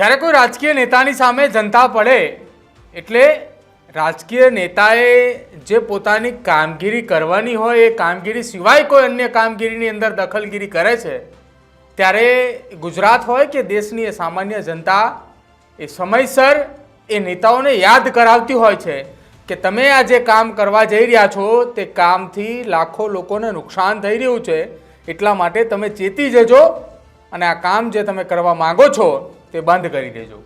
જ્યારે કોઈ રાજકીય નેતાની સામે જનતા પડે, એટલે રાજકીય નેતાએ જે પોતાની કામગીરી કરવાની હોય, એ કામગીરી સિવાય કોઈ અન્ય કામગીરીની અંદર દખલગીરી કરે છે, ત્યારે ગુજરાત હોય કે દેશની એ સામાન્ય જનતા એ સમયસર એ નેતાઓને યાદ કરાવતી હોય છે કે તમે આ જે કામ કરવા જઈ રહ્યા છો, તે કામથી લાખો લોકોને નુકસાન થઈ રહ્યું છે, એટલા માટે તમે ચેતી જજો અને આ કામ જે તમે કરવા માંગો છો તે બંધ કરી દેજો.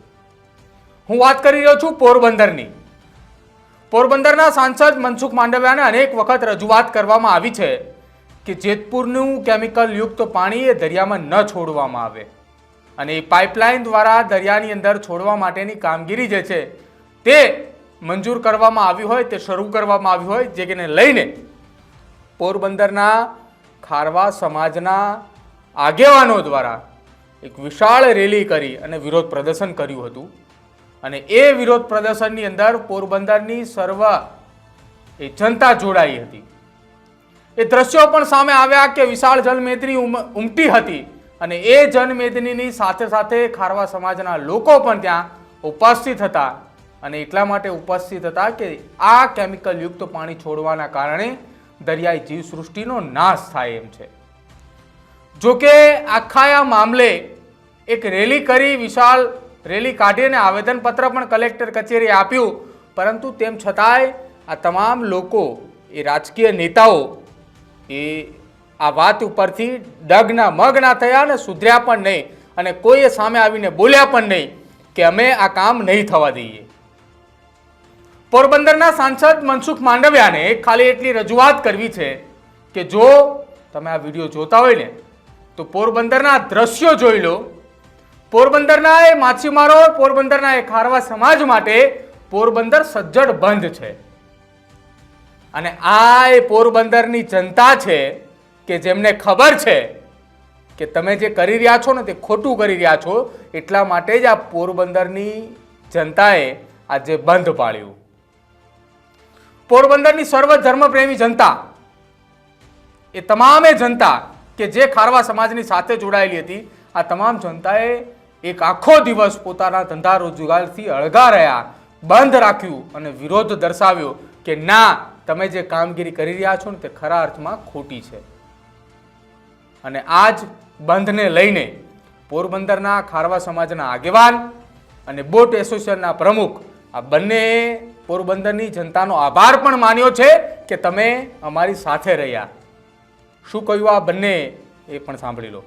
હું વાત કરી રહ્યો છું પોરબંદરની. પોરબંદરના સાંસદ મનસુખ માંડવિયાને અનેક વખત રજૂઆત કરવામાં આવી છે કે જેતપુરનું કેમિકલ યુક્ત પાણી એ દરિયામાં ન છોડવામાં આવે અને એ પાઇપલાઇન દ્વારા દરિયાની અંદર છોડવા માટેની કામગીરી જે છે તે મંજૂર કરવામાં આવી હોય, તે શરૂ કરવામાં આવી હોય, જે કે લઈને પોરબંદરના ખારવા સમાજના આગેવાનો દ્વારા એક વિશાળ રેલી કરી અને વિરોધ પ્રદર્શન કર્યું હતું. અને એ વિરોધ પ્રદર્શનની અંદર પોરબંદરની સર્વ, એ જનતા જોડાઈ હતી. એ દ્રશ્યો પણ સામે આવ્યા કે વિશાળ જનમેદની ઉમ- ઉમટી હતી. અને એ જનમેદનીની સાથે સાથે ખારવા સમાજના લોકો પણ ત્યાં ઉપસ્થિત હતા. અને એટલા માટે ઉપસ્થિત હતા કે આ કેમિકલયુક્ત પાણી છોડવાના કારણે દરિયાઈ જીવસૃષ્ટિનો નાશ થાય એમ છે. જોકે આખા આ મામલે એક રેલી કરી વિશાળ રેલી કાઢીને આવેદનપત્ર પણ કલેક્ટર કચેરીએ આપ્યું. પરંતુ તેમ છતાંય આ તમામ લોકો, એ રાજકીય નેતાઓ, એ આ વાત ઉપરથી ડગના મગના થયા અને સુધર્યા પણ નહીં. અને કોઈએ સામે આવીને બોલ્યા પણ નહીં કે અમે આ કામ નહીં થવા દઈએ. પોરબંદરના સાંસદ મનસુખ માંડવિયાને ખાલી એટલી રજૂઆત કરવી છે કે જો તમે આ વીડિયો જોતા હોય ને, તો પોરબંદરના દ્રશ્યો જોઈ લો. પોરબંદરના એ માછીમારો, પોરબંદરના એ ખારવા સમાજ માટે પોરબંદર સજ્જડ બંધ છે. અને આ એ પોરબંદરની જનતા છે કે જેમને ખબર છે કે તમે જે કરી રહ્યા છો ને તે ખોટું કરી રહ્યા છો, એટલા માટે જ આ પોરબંદરની જનતાએ આજે બંધ પાડ્યું. પોરબંદરની સર્વ ધર્મપ્રેમી જનતા, એ તમામે જનતા કે જે ખારવા સમાજની સાથે જોડાયેલી હતી આ તમામ જનતાએ એક આખો દિવસ પોતાના ધંધા રોજગારથી અળગા રહ્યા, બંધ રાખ્યું અને વિરોધ દર્શાવ્યો કે ના, તમે જે કામગીરી કરી રહ્યા છો ને તે ખરા અર્થમાં ખોટી છે. અને આ જ બંધને લઈને પોરબંદરના ખારવા સમાજના આગેવાન અને બોટ એસોસિએશનના પ્રમુખ આ બંને પોરબંદરની જનતાનો આભાર પણ માન્યો છે કે તમે અમારી સાથે રહ્યા. શું કહ્યું આ બંને એ પણ સાંભળી લો.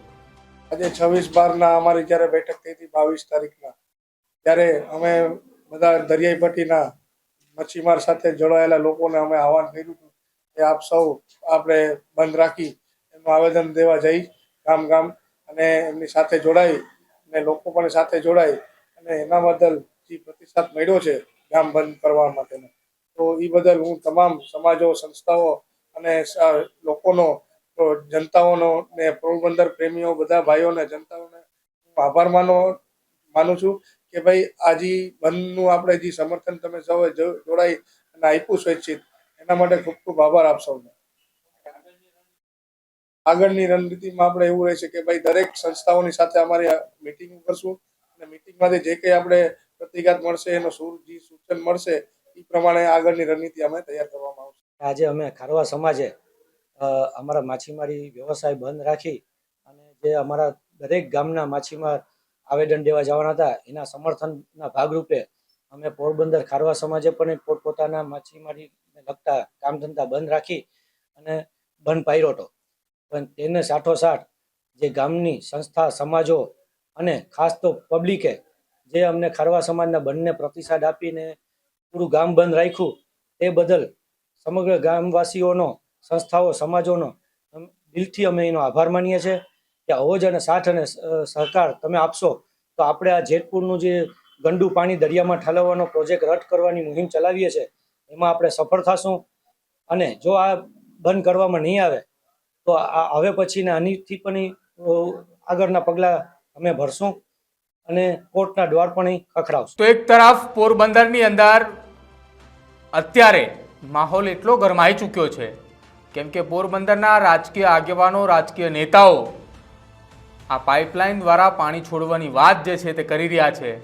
આજે છવ્વીસ બારના અમારી જ્યારે બેઠક થઈ હતી બાવીસ તારીખના, ત્યારે અમે બધા દરિયાઈ પટ્ટીના મચ્છીમાર સાથે જોડાયેલા લોકોને અમે આહવાન કર્યું હતું કે આપ સૌ આપણે બંધ રાખી એનું આવેદન દેવા જઈ ગામ ગામ અને એમની સાથે જોડાઈ અને લોકો પણ સાથે જોડાઈ અને એના બદલ જે પ્રતિસાદ મળ્યો છે ગામ બંધ કરવા માટેનો. તો એ બદલ હું તમામ સમાજો, સંસ્થાઓ અને લોકોનો જનતાઓનો ને પોરબંદર પ્રેમીઓ બધા ભાઈઓને જનતાઓને આભાર માનો, માનું છું કે ભાઈ આજે બંધનું આપણે જે સમર્થન તમે સૌએ જોડાઈ અને આપ્યું સ્વૈચ્છિત એના માટે ખૂબ ખૂબ આભાર આપ સૌને. આગળની રણનીતિમાં આપણે એવું રહેશે કે ભાઈ દરેક સંસ્થાઓની સાથે અમારી મિટિંગ કરશું અને મિટિંગમાંથી જે કંઈ આપણે પ્રતિઘાત મળશે, એનો સૂર, જે સૂચન મળશે, એ પ્રમાણે આગળની રણનીતિ અમે તૈયાર કરવામાં આવશે. આજે અમે ખારવા સમાજે અમારા માછીમારી વ્યવસાય બંધ રાખી અને જે અમારા દરેક ગામના માછીમાર આવેદન દેવા જવાના હતા, એના સમર્થનના ભાગરૂપે અમે પોરબંદર ખારવા સમાજે પણ પોતપોતાના માછીમારીને લગતા કામ ધંધા બંધ રાખી અને બંધ પાડ્યો હતો. પણ તેને સાઠોસાઠ જે ગામની સંસ્થા, સમાજો અને ખાસ તો પબ્લિકે જે અમને ખારવા સમાજના બંને પ્રતિસાદ આપીને પૂરું ગામ બંધ રાખ્યું, તે બદલ સમગ્ર ગામવાસીઓનો સંસ્થાઓ, સમાજોનો દિલથી અમે એનો આભાર માનીએ છીએ કે આવો અને સાથ અને સહકાર તમે આપશો તો આપણે આ જેતપુરનું જે ગંડુ પાણી દરિયામાં ઠાલવવાનો પ્રોજેક્ટ રદ કરવાની મુહિમ ચલાવીએ છીએ, એમાં આપણે સફળ થશું. અને જો આ બંધ કરવામાં નહીં આવે, તો હવે પછીના આનીથી પણ આગળના પગલાં અમે ભરશું અને કોર્ટના દ્વાર પણ ખખડાવશું. તો એક તરફ પોરબંદરની અંદર અત્યારે માહોલ એટલો ગરમાઈ ચૂક્યો છે કેમ કે પોરબંદરના રાજકીય આગેવાનો, રાજકીય નેતાઓ આ પાઇપલાઇન દ્વારા પાણી છોડવાની વાત જે છે તે કરી રહ્યા છે.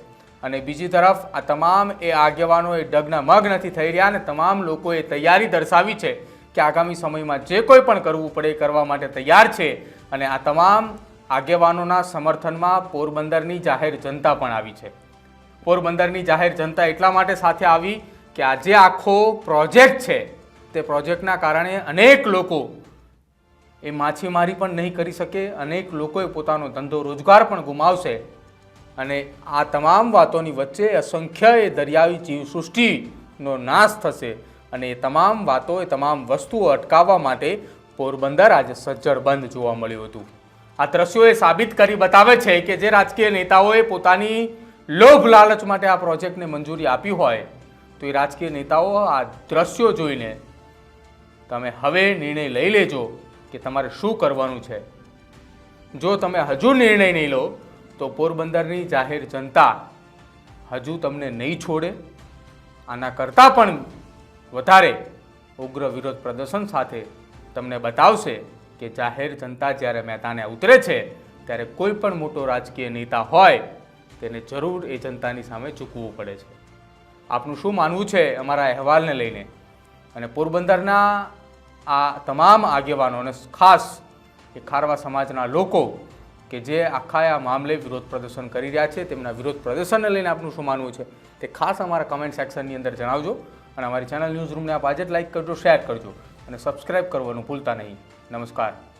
અને બીજી તરફ આ તમામ એ આગેવાનો એ ડગના મગ નથી થઈ રહ્યા અને તમામ લોકોએ તૈયારી દર્શાવી છે કે આગામી સમયમાં જે કોઈ પણ કરવું પડે એ કરવા માટે તૈયાર છે. અને આ તમામ આગેવાનોના સમર્થનમાં પોરબંદરની જાહેર જનતા પણ આવી છે. પોરબંદરની જાહેર જનતા એટલા માટે સાથે આવી કે આ જે આખો પ્રોજેક્ટ છે તે પ્રોજેક્ટના કારણે અનેક લોકો એ માછીમારી પણ નહીં કરી શકે, અનેક લોકોએ પોતાનો ધંધો રોજગાર પણ ગુમાવશે. અને આ તમામ વાતોની વચ્ચે અસંખ્ય એ દરિયાવી જીવસૃષ્ટિનો નાશ થશે અને એ તમામ વાતો, એ તમામ વસ્તુઓ અટકાવવા માટે પોરબંદર આજે સજ્જડ બંધ જોવા મળ્યું હતું. આ દ્રશ્યો એ સાબિત કરી બતાવે છે કે જે રાજકીય નેતાઓએ પોતાની લોભ લાલચ માટે આ પ્રોજેક્ટને મંજૂરી આપી હોય, તો એ રાજકીય નેતાઓ આ દ્રશ્યો જોઈને તમે હવે નિર્ણય લઈ લેજો કે તમારે શું કરવાનું છે. જો તમે હજુ નિર્ણય નહીં લો, તો પોરબંદરની જાહેર જનતા હજુ તમને નહીં છોડે. આના કરતાં પણ વધારે ઉગ્ર વિરોધ પ્રદર્શન સાથે તમને બતાવશે કે જાહેર જનતા જ્યારે મેદાને ઉતરે છે, ત્યારે કોઈ પણ મોટો રાજકીય નેતા હોય, તેને જરૂર એ જનતાની સામે ચૂકવું પડે છે. આપનું શું માનવું છે અમારા અહેવાલને લઈને? અને પોરબંદરના આ તમામ આગેવાનો અને ખાસ એ ખારવા સમાજના લોકો કે જે આખા આ મામલે વિરોધ પ્રદર્શન કરી રહ્યા છે, તેમના વિરોધ પ્રદર્શનને લઈને આપનું શું માનવું છે તે ખાસ અમારા કમેન્ટ સેક્શનની અંદર જણાવજો અને અમારી ચેનલ ન્યૂઝ રૂમને આપ આજે જ લાઈક કરજો શેર કરજો અને સબસ્ક્રાઇબ કરવાનું ભૂલતા નહીં. નમસ્કાર.